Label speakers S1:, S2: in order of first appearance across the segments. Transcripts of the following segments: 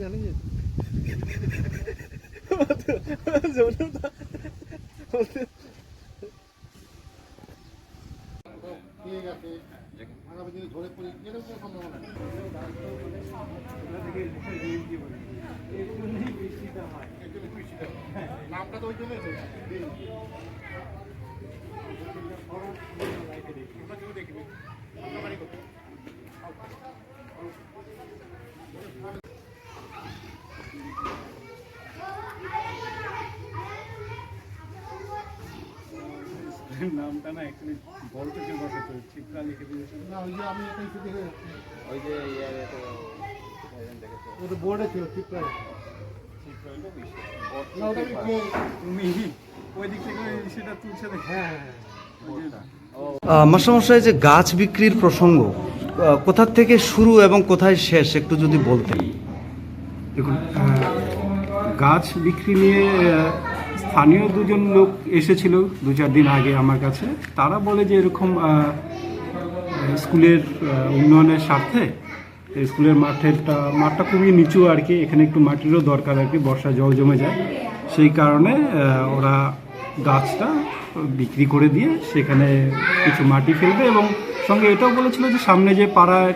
S1: জন্য বৃষ্টিটা নামটা তো ওই জন্যই তো দিন। আমরা কেউ দেখিনি আপনার বাড়ি কোথায়?
S2: নামটা না অ্যাকচুয়ালি লিখে দিয়েছে।
S1: না ওই যে আমি একটা কিছু
S3: ওই যে ইয়ারে তো
S1: ও তো বোর্ডে ছিল ঠিক করে
S3: ঠিক হইল বিষয়
S1: না ওটা আমি যে-
S2: তুমি ওই দিক থেকে সেটা তুলছে
S1: হ্যাঁ হ্যাঁ
S2: ওই যে
S4: মাস্টারমশাই যে গাছ বিক্রির প্রসঙ্গ কোথা থেকে শুরু এবং কোথায় শেষ একটু যদি বলতেন।
S2: দেখুন গাছ বিক্রি নিয়ে স্থানীয় দুজন লোক এসেছিল দু চার দিন আগে আমার কাছে। তারা বলে যে এরকম স্কুলের উন্নয়নের স্বার্থে স্কুলের মাঠেরটা, মাঠটা খুবই নিচু আর কি, এখানে একটু মাটিরও দরকার আর কি, বর্ষা জল জমে যায়। সেই কারণে ওরা গাছটা বিক্রি করে দিয়ে সেখানে কিছু মাটি ফেলবে এবং সঙ্গে এটাও বলেছিল যে সামনে যে পাড়ায়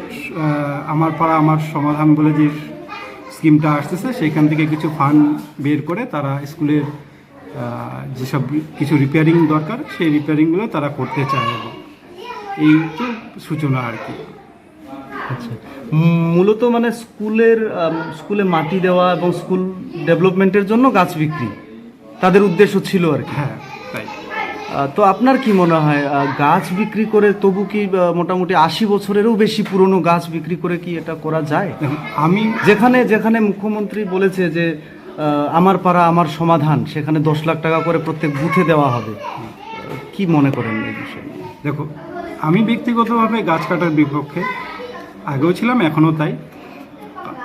S2: আমার পাড়া আমার সমাধান বলে যে স্কিমটা আসতেছে, সেখান থেকে কিছু ফান্ড বের করে তারা স্কুলের যেসব কিছু রিপেয়ারিং দরকার সেই রিপেয়ারিংগুলো তারা করতে চায় এবং এই তো সূচনা আর কি।
S4: আচ্ছা। মূলত মানে স্কুলের স্কুলে মাটি দেওয়া এবং স্কুল ডেভেলপমেন্টের জন্য গাছ বিক্রি তাদের উদ্দেশ্য ছিল আর কি।
S2: হ্যাঁ তাই।
S4: তো আপনার কি মনে হয় গাছ বিক্রি করে তবু কি মোটামুটি আশি বছরেরও বেশি পুরনো গাছ বিক্রি করে কি এটা করা যায়?
S2: আমি
S4: যেখানে যেখানে মুখ্যমন্ত্রী বলেছে যে আমার পাড়া আমার সমাধান সেখানে দশ লাখ টাকা করে প্রত্যেক বুথে দেওয়া হবে। কি মনে করেন এই বিষয়ে?
S2: দেখো আমি ব্যক্তিগতভাবে গাছ কাটার বিপক্ষে আগেও ছিলাম এখনও তাই।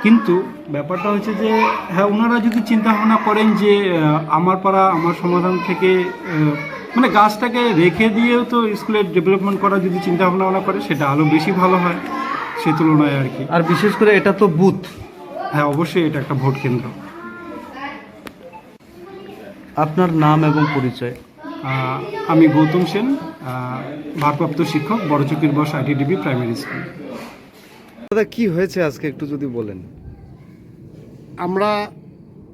S2: কিন্তু ব্যাপারটা হচ্ছে যে হ্যাঁ ওনারা যদি চিন্তা ভাবনা করেন যে আমার পাড়া আমার সমাধান থেকে মানে গাছটাকে রেখে দিয়েও তো স্কুলের ডেভেলপমেন্ট করার যদি চিন্তা ভাবনা করে সেটা আরও বেশি ভালো হয় সে তুলনায় আর কি।
S4: আর বিশেষ করে এটা তো বুথ।
S2: হ্যাঁ অবশ্যই এটা একটা ভোট কেন্দ্র।
S4: আপনার নাম এবং পরিচয়?
S2: আমি গৌতম সেন ভারপ্রাপ্ত শিক্ষক বড়চুকির বস আইটিডিবি প্রাইমারি স্কুল।
S4: দাদা কি হয়েছে আজকে একটু যদি বলেন?
S1: আমরা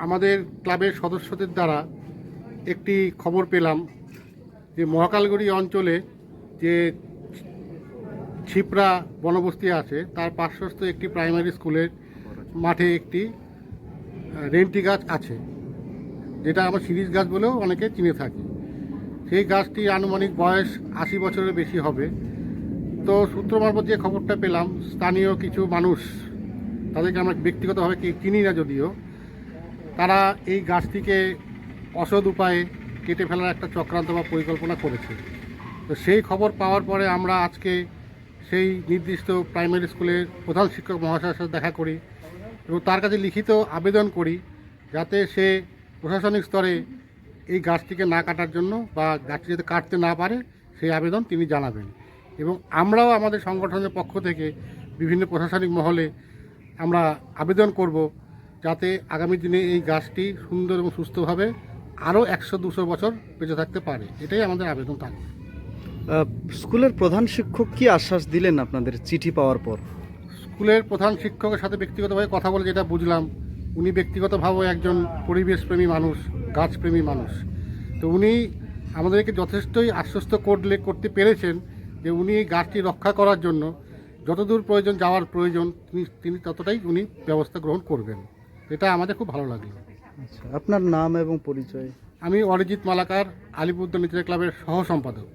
S1: আমাদের ক্লাবের সদস্যদের দ্বারা একটি খবর পেলাম যে মহাকালগুড়ি অঞ্চলে যে ছিপরা বনবস্তি আছে তার পার্শ্বস্থ একটি প্রাইমারি স্কুলের মাঠে একটি রেন্টি গাছ আছে। যেটা আমরা সিরিজ গাছ বলেও অনেকে চিনে থাকি। সেই গাছটি আনুমানিক বয়স আশি বছরের বেশি হবে। তো সূত্র মারফত যে খবরটা পেলাম, স্থানীয় কিছু মানুষ, তাদেরকে আমরা ব্যক্তিগতভাবে কি- চিনি না যদিও, তারা এই গাছটিকে অসৎ উপায়ে কেটে ফেলার একটা চক্রান্ত বা পরিকল্পনা করেছে। তো সেই খবর পাওয়ার পরে আমরা আজকে সেই নির্দিষ্ট প্রাইমারি স্কুলের প্রধান শিক্ষক মহাশয়ের সাথে দেখা করি এবং তার কাছে লিখিত আবেদন করি যাতে সে প্রশাসনিক স্তরে এই গাছটিকে না কাটার জন্য বা গাছটি যাতে কাটতে না পারে সেই আবেদন তিনি জানাবেন। এবং আমরাও আমাদের সংগঠনের পক্ষ থেকে বিভিন্ন প্রশাসনিক মহলে আমরা আবেদন করব যাতে আগামী দিনে এই গাছটি সুন্দর এবং সুস্থভাবে আরও একশো দুশো বছর বেঁচে থাকতে পারে। এটাই আমাদের আবেদন থাকবে
S4: স্কুলের প্রধান শিক্ষক কি আশ্বাস দিলেন আপনাদের চিঠি পাওয়ার পর?
S1: স্কুলের প্রধান শিক্ষকের সাথে ব্যক্তিগতভাবে কথা বলে যেটা বুঝলাম উনি ব্যক্তিগতভাবে একজন পরিবেশপ্রেমী মানুষ গাছপ্রেমী মানুষ। তো উনি আমাদেরকে যথেষ্টই আশ্বস্ত করলে করতে পেরেছেন যে উনি এই গাছটি রক্ষা করার জন্য যতদূর প্রয়োজন যাওয়ার প্রয়োজন তিনি তিনি ততটাই উনি ব্যবস্থা গ্রহণ করবেন। এটা আমাদের খুব ভালো লাগল।
S4: আচ্ছা আপনার নাম এবং পরিচয়?
S1: আমি অরিজিৎ মালাকার আলিপুরদুয়ার নেচার ক্লাবের সহ সম্পাদক